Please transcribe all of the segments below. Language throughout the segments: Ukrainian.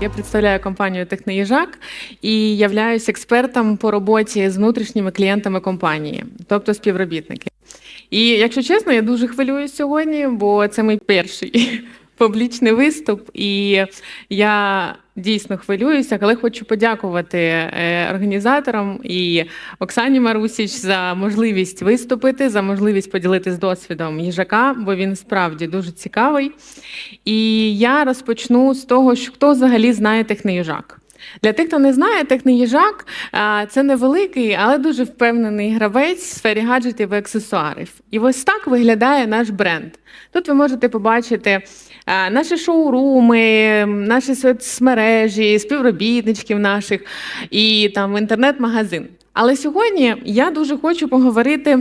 Я представляю компанію Техноїжак і являюсь експертом по роботі з внутрішніми клієнтами компанії, тобто співробітники. І якщо чесно, я дуже хвилююсь сьогодні, бо це мій перший публічний виступ, і я дійсно хвилююся, але хочу подякувати е, організаторам і Оксані Марусіч за можливість виступити, за можливість поділитися досвідом їжака, бо він справді дуже цікавий. І я розпочну з того, що хто взагалі знає техноїжак. Для тих, хто не знає, техноїжак а, це невеликий, але дуже впевнений гравець в сфері гаджетів і аксесуарів. І ось так виглядає наш бренд. Тут ви можете побачити наші шоуруми, наші соцмережі, співробітничків наших і там інтернет-магазин. Але сьогодні я дуже хочу поговорити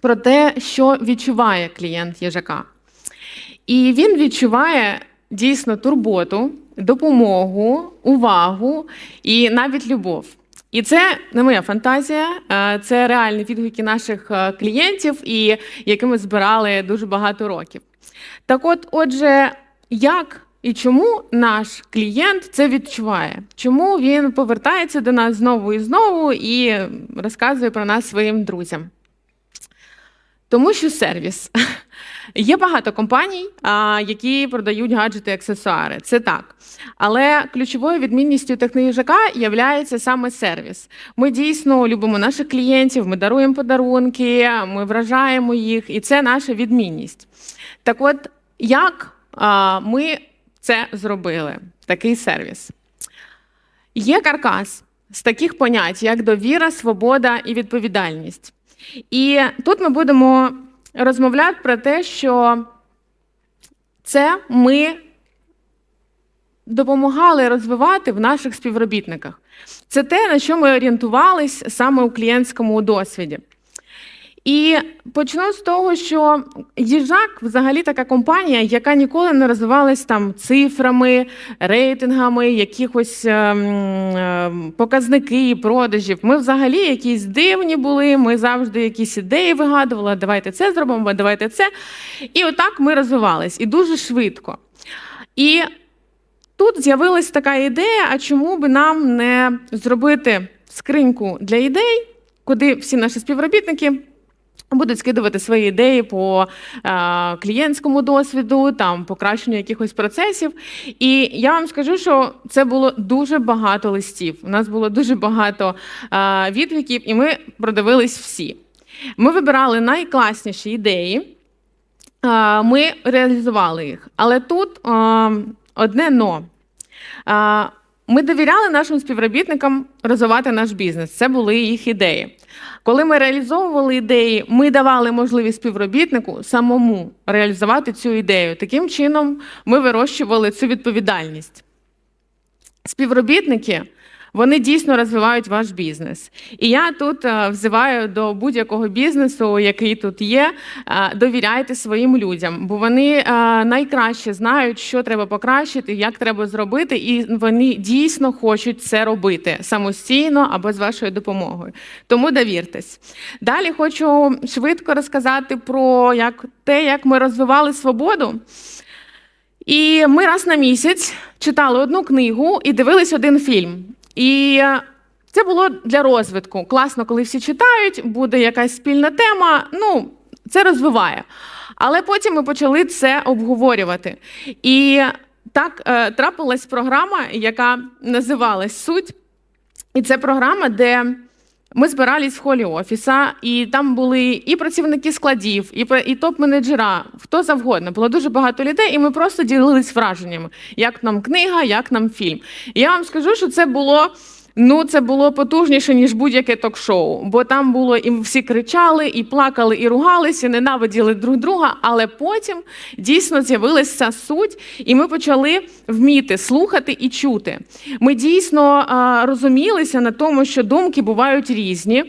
про те, що відчуває клієнт їжака. І він відчуває дійсно турботу, допомогу, увагу і навіть любов. І це не моя фантазія, це реальні відгуки наших е, клієнтів, і які збирали дуже багато років. Так от, отже, як і чому наш клієнт це відчуває? Чому він повертається до нас знову і знову і розказує про нас своїм друзям? Тому що сервіс. Є багато компаній, які продають гаджети і аксесуари. Це так. Але ключовою відмінністю техноїжака є саме сервіс. Ми дійсно любимо наших клієнтів, ми даруємо подарунки, ми вражаємо їх, і це наша відмінність. Так от, як ми це зробили, такий сервіс? Є каркас з таких понять, як довіра, свобода і відповідальність. І тут ми будемо розмовляти про те, що це ми допомагали розвивати в наших співробітниках. Це те, на що ми орієнтувались саме у клієнтському досвіді. І почну з того, що їжак взагалі така компанія, яка ніколи не розвивалась там цифрами, рейтингами, якихось ем, ем, показники продажів. Ми взагалі якісь дивні були. Ми завжди якісь ідеї вигадували. Давайте це зробимо, давайте це. І отак ми розвивались і дуже швидко. І тут з'явилась така ідея: а чому би нам не зробити скриньку для ідей, куди всі наші співробітники. Будуть скидувати свої ідеї по е, клієнтському досвіду, там покращенню якихось процесів. І я вам скажу, що це було дуже багато листів. У нас було дуже багато е, відгуків, і ми продивились всі. Ми вибирали найкласніші ідеї, е, ми реалізували їх. Але тут е, одне но. Е, ми довіряли нашим співробітникам розвивати наш бізнес. Це були їх ідеї. Коли ми реалізовували ідеї, ми давали можливість співробітнику самому реалізувати цю ідею. Таким чином, ми вирощували цю відповідальність. Співробітники вони дійсно розвивають ваш бізнес. І я тут е, взиваю до будь-якого бізнесу, який тут є. е, Довіряйте своїм людям, бо вони е, найкраще знають, що треба покращити, як треба зробити, і вони дійсно хочуть це робити самостійно або з вашою допомогою. Тому довіртесь. Далі хочу швидко розказати про як те, як ми розвивали свободу. І ми раз на місяць читали одну книгу і дивились один фільм. І е, це було для розвитку. Класно, коли всі читають, буде якась спільна тема. Ну, це розвиває. Але потім ми почали це обговорювати. І так е, трапилась програма, яка називалась Суть. І це програма, де ми збирались в холі офіса, і там були і працівники складів, і і топ-менеджера, хто завгодно. Було дуже багато людей, і ми просто ділились враженнями, як нам книга, як нам фільм. І я вам скажу, що це було. Ну, це було потужніше, ніж будь-яке ток-шоу, бо там було і всі кричали, і плакали, і ругалися, і ненавиділи друг друга. Але потім дійсно з'явилася суть, і ми почали вміти слухати і чути. Ми дійсно а, розумілися на тому, що думки бувають різні.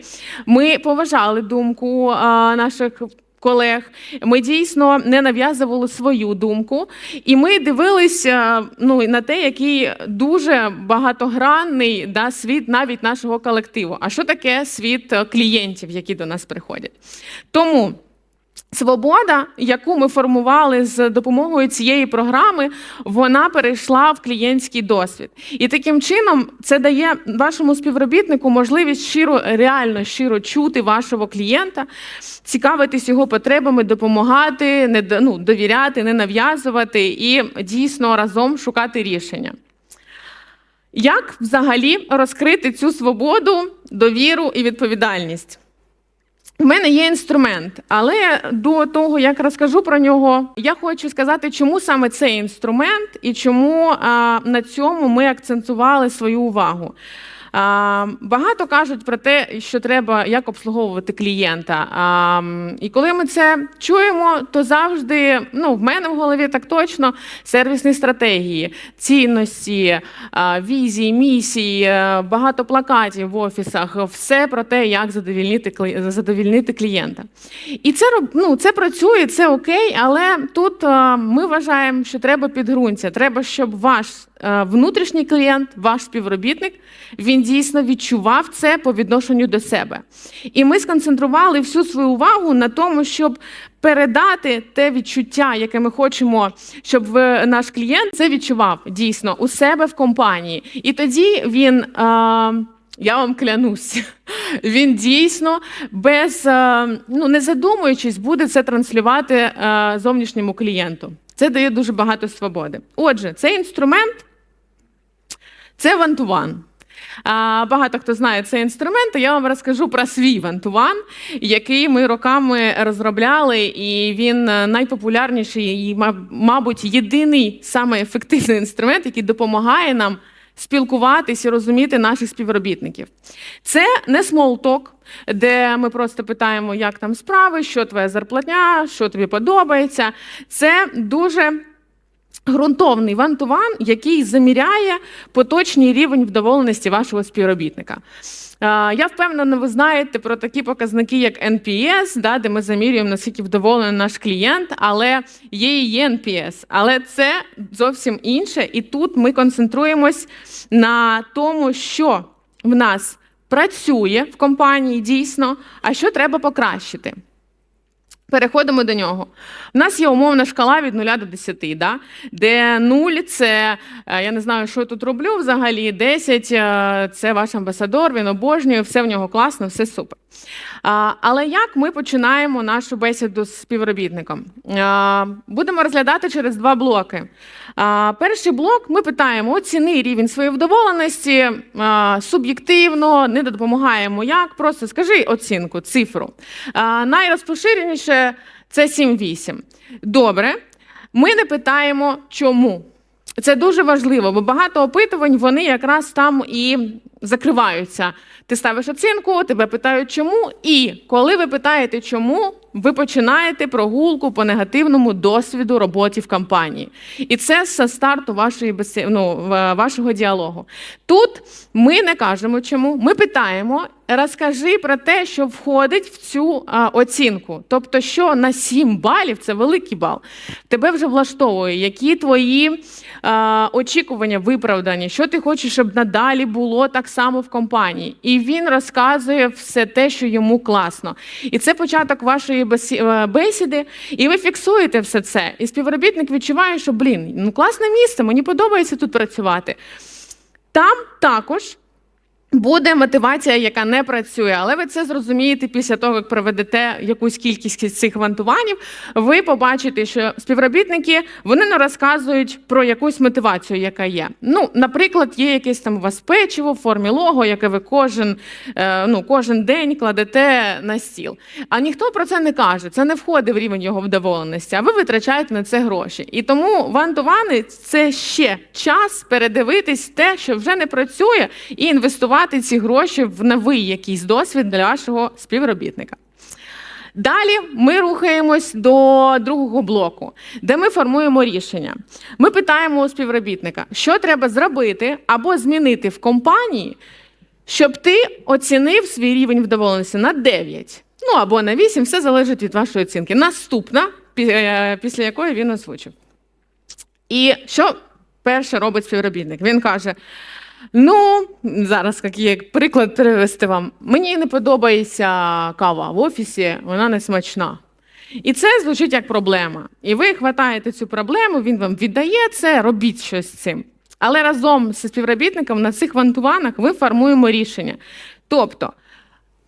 Ми поважали думку а, наших. Колег, ми дійсно не нав'язували свою думку, і ми дивилися ну, на те, який дуже багатогранний да, світ навіть нашого колективу. А що таке світ е, клієнтів, які до нас приходять? Тому Свобода, яку ми формували з допомогою цієї програми, вона перейшла в клієнтський досвід. І таким чином це дає вашому співробітнику можливість щиро, реально щиро чути вашого клієнта, цікавитись його потребами, допомагати, не ну, довіряти, не нав'язувати і дійсно разом шукати рішення. Як взагалі розкрити цю свободу, довіру і відповідальність? У мене є інструмент, але до того, як розкажу про нього, я хочу сказати, чому саме цей інструмент і чому а, на цьому ми акцентували свою увагу. Багато кажуть про те, що треба як обслуговувати клієнта. І коли ми це чуємо, то завжди ну, в мене в голові так точно сервісні стратегії, цінності, візії, місії, е, багато плакатів в офісах, все про те, як задовільнити, клієнта. І це, ну, це працює, це окей, але тут е, ми вважаємо, що треба підґрунтя. Треба, щоб ваш внутрішній клієнт, ваш співробітник, він дійсно відчував це по відношенню до себе. І ми сконцентрували всю свою увагу на тому, щоб передати те відчуття, яке ми хочемо, щоб наш клієнт це відчував дійсно у себе в компанії. І тоді він. е, я вам клянусь, він дійсно без е, ну не задумуючись, буде це транслювати е, зовнішньому клієнту. Це дає дуже багато свободи. Отже, цей інструмент це one-to-one. Багато хто знає цей інструмент, я вам розкажу про свій one-to-one, який ми роками розробляли, і він е, найпопулярніший і, мабуть, єдиний саме ефективний інструмент, який допомагає нам спілкуватись і розуміти наших співробітників. Це не talk, де ми просто питаємо, як там справи, що твоя зарплатня, що тобі подобається. Це дуже ґрунтовний вантуван, який заміряє поточний рівень вдоволеності вашого співробітника. Е, Я впевнена, ви знаєте про такі показники, як NPS, да, де ми замірюємо, наскільки вдоволений наш клієнт, але є і NPS. Але це зовсім інше. І тут ми концентруємось на тому, що в нас працює в компанії дійсно, а що треба покращити. Переходимо до нього. У нас є умовна шкала від 0 до 10, да? де 0 це е, я не знаю, що я тут роблю взагалі. 10 е, це ваш амбасадор, він обожнює, все в нього класно, все супер. Але як ми починаємо нашу бесіду з співробітником? Будемо розглядати через два блоки. Перший блок ми питаємо: оціни рівень своєї вдоволеності суб'єктивно, не допомагаємо як, просто скажи оцінку, цифру. Найрозпоширеніше це 7-8. Добре. Ми не питаємо, чому. Це дуже важливо, бо багато опитувань вони якраз там і закриваються. Ти ставиш оцінку, тебе питають чому, і коли ви питаєте чому, ви починаєте прогулку по негативному досвіду роботи в компанії. І це з старту вашої ну, вашого діалогу. Тут ми не кажемо чому, ми питаємо. Розкажи про те, що входить в цю а, оцінку. Тобто, що на 7 балів це великий бал. Тебе вже влаштовує, які твої а, очікування виправдані, що ти хочеш, щоб надалі було так само в компанії. І він розказує все те, що йому класно. І це початок вашої е, бесіди, і ви фіксуєте все це. І співробітник відчуває, що блін, ну класне місце, мені подобається тут працювати. Там також Буде мотивація, яка не працює, але ви це зрозумієте після того, як проведете якусь кількість цих вантуванів. Ви побачите, що співробітники вони не розказують про якусь мотивацію, яка є. Ну, наприклад, є якесь там у вас печиво в формі лого, яке ви кожен, е, ну, кожен день кладете на стіл. А ніхто про це не каже. Це не входить в рівень його вдоволеності, а ви витрачаєте на це гроші. І тому вантувани це ще час передивитись те, що вже не працює, і інвестувати ці гроші в новий якийсь досвід для вашого співробітника. Далі ми рухаємось до другого блоку, де ми формуємо рішення. Ми питаємо у співробітника, що треба зробити або змінити в компанії, щоб ти оцінив свій рівень вдоволеності на 9. Ну або на 8, все залежить від вашої оцінки. Наступна, е, після якої він озвучив. І що перше робить співробітник? Він каже: Ну, зараз як є приклад перевести вам. Мені не подобається кава в офісі, вона не смачна. І це звучить як проблема. І ви хватаєте цю проблему, він вам віддає це, робіть щось з цим. Але разом з співробітником на цих вантуванах ви формуємо рішення. Тобто,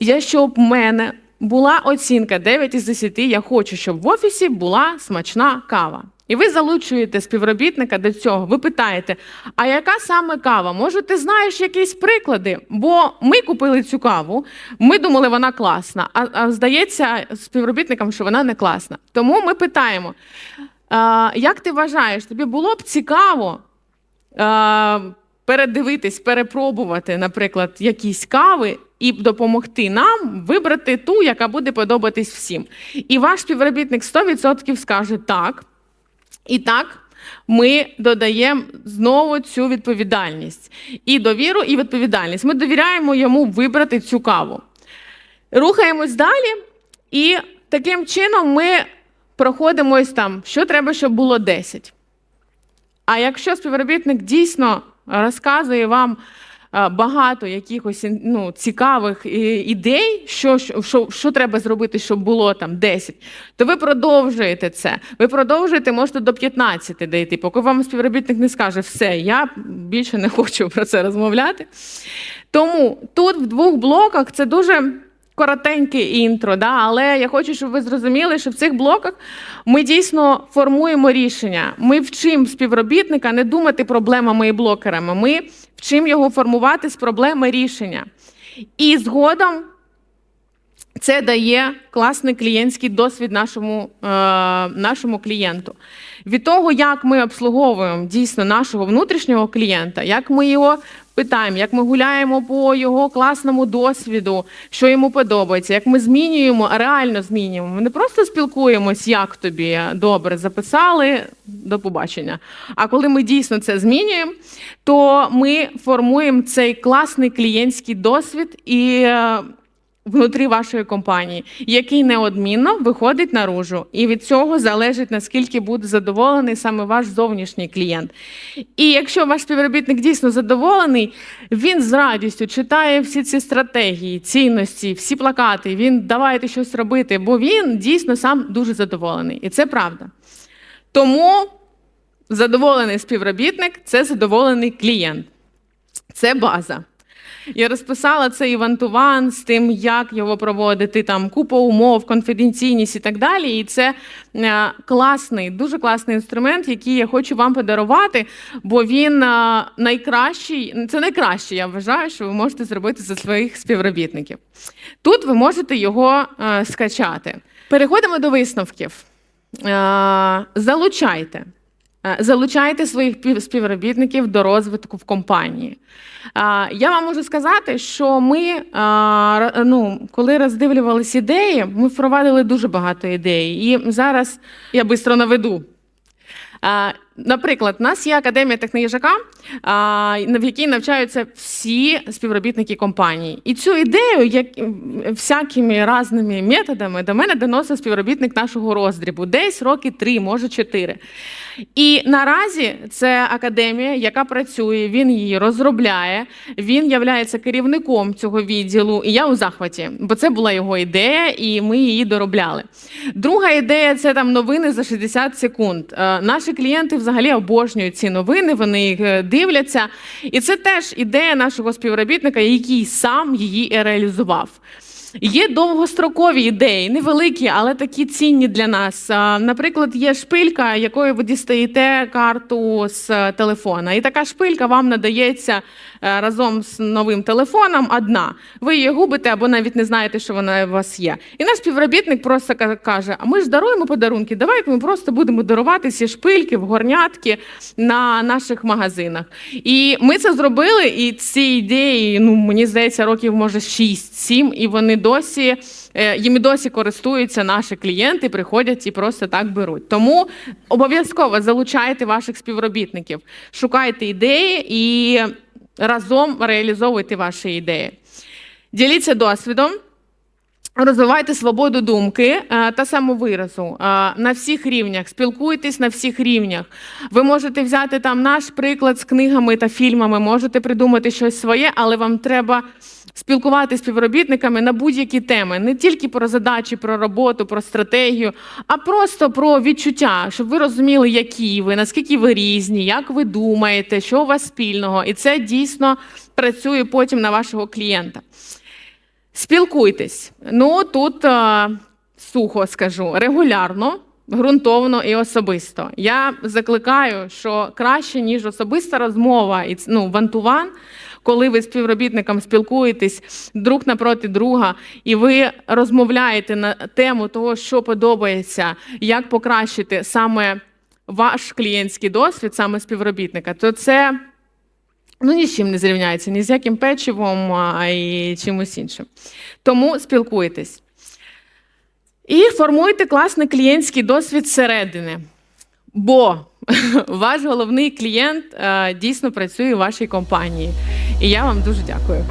якщо б в мене була оцінка 9 із 10, я хочу, щоб в офісі була смачна кава. І ви залучуєте співробітника до цього. Ви питаєте, а яка саме кава? Може, ти знаєш якісь приклади? Бо ми купили цю каву, ми думали, вона класна, а, а здається співробітникам, що вона не класна. Тому ми питаємо: а, як ти вважаєш, тобі було б цікаво а, передивитись, перепробувати, наприклад, якісь кави і допомогти нам вибрати ту, яка буде подобатись всім. І ваш співробітник 100% скаже так. І так. Ми додаємо знову цю відповідальність і довіру, і відповідальність. Ми довіряємо йому вибрати цю каву. Рухаємось далі, і таким чином ми проходимо ось там, що треба, щоб було 10. А якщо співробітник дійсно розказує вам багато якихось ну, цікавих е, ідей, що, що, що треба зробити, щоб було там 10, то ви продовжуєте це. Ви продовжуєте, можете до 15 дійти, поки вам співробітник не скаже, все, я більше не хочу про це розмовляти. Тому тут в двох блоках це дуже коротеньке інтро, да? але я хочу, щоб ви зрозуміли, що в цих блоках ми дійсно формуємо рішення. Ми вчимо співробітника не думати проблемами і блокерами. Ми вчимо його формувати з проблеми рішення. І згодом це дає класний клієнтський досвід нашому, е, нашому клієнту. Від того, як ми обслуговуємо дійсно нашого внутрішнього клієнта, як ми його питаємо, як ми гуляємо по його класному досвіду, що йому подобається, як ми змінюємо, реально змінюємо. Ми не просто спілкуємось, як тобі добре записали до побачення. А коли ми дійсно це змінюємо, то ми формуємо цей класний клієнтський досвід і. Внутрі вашої компанії, який неодмінно виходить наружу. І від цього залежить, наскільки буде задоволений саме ваш зовнішній клієнт. І якщо ваш співробітник дійсно задоволений, він з радістю читає всі ці стратегії, цінності, всі плакати. Він давайте щось робити, бо він дійсно сам дуже задоволений. І це правда. Тому задоволений співробітник це задоволений клієнт. Це база. Я розписала цей івантуван з тим, як його проводити, там купа умов, конфіденційність і так далі. І це е, класний, дуже класний інструмент, який я хочу вам подарувати, бо він е, найкращий, це найкраще, я вважаю, що ви можете зробити за своїх співробітників. Тут ви можете його е, скачати. Переходимо до висновків. Залучайте. Е, Залучайте своїх співробітників до розвитку в компанії. Я вам можу сказати, що ми, ну, коли роздивлювалися ідеї, ми впровадили дуже багато ідей. І зараз я швидко наведу. Наприклад, у нас є академія техноїжака, в якій навчаються всі співробітники компанії. І цю ідею, як всякими різними методами, до мене доносив співробітник нашого роздрібу, десь роки три, може чотири. І наразі це академія, яка працює, він її розробляє, він являється керівником цього відділу. І я у захваті, бо це була його ідея, і ми її доробляли. Друга ідея це там новини за 60 секунд. Е, Наші клієнти взагалі обожнюють ці новини, вони їх е, дивляться. І це теж ідея нашого співробітника, який сам її реалізував. Є довгострокові ідеї, невеликі, але такі цінні для нас. Наприклад, є шпилька, якою ви дістаєте карту з е, телефона. І така шпилька вам надається е, разом з новим телефоном одна. Ви її губите або навіть не знаєте, що вона у вас є. І наш співробітник просто ка- каже: А ми ж даруємо подарунки. Давайте ми просто будемо дарувати ці шпильки в горнятки на наших магазинах. І ми це зробили, і ці ідеї, ну мені здається, років може 6-7, і вони досі. е, Їм і досі користуються наші клієнти, приходять і просто так беруть. Тому обов'язково залучайте ваших співробітників, шукайте ідеї і разом реалізовуйте ваші ідеї. Діліться досвідом. Розвивайте свободу думки е, та самовиразу е, на всіх рівнях. Спілкуйтесь на всіх рівнях. Ви можете взяти там наш приклад з книгами та фільмами, можете придумати щось своє, але вам треба спілкуватися з співробітниками на будь-які теми, не тільки про задачі, про роботу, про стратегію, а просто про відчуття, щоб ви розуміли, які ви, наскільки ви різні, як ви думаєте, що у вас спільного, і це дійсно працює потім на вашого клієнта. Спілкуйтесь. Ну тут е, сухо скажу, регулярно, ґрунтовно і особисто. Я закликаю, що краще, ніж особиста розмова і ну, вантуван, коли ви співробітником спілкуєтесь друг напроти друга, і ви розмовляєте на тему того, що подобається, як покращити саме ваш клієнтський досвід, саме співробітника, то це ну, ні з чим не зрівняється, ні з яким печивом а, і чимось іншим. Тому спілкуйтесь. І формуйте класний клієнтський досвід зсередини. Бо ваш головний клієнт е, дійсно працює в вашій компанії. І я вам дуже дякую.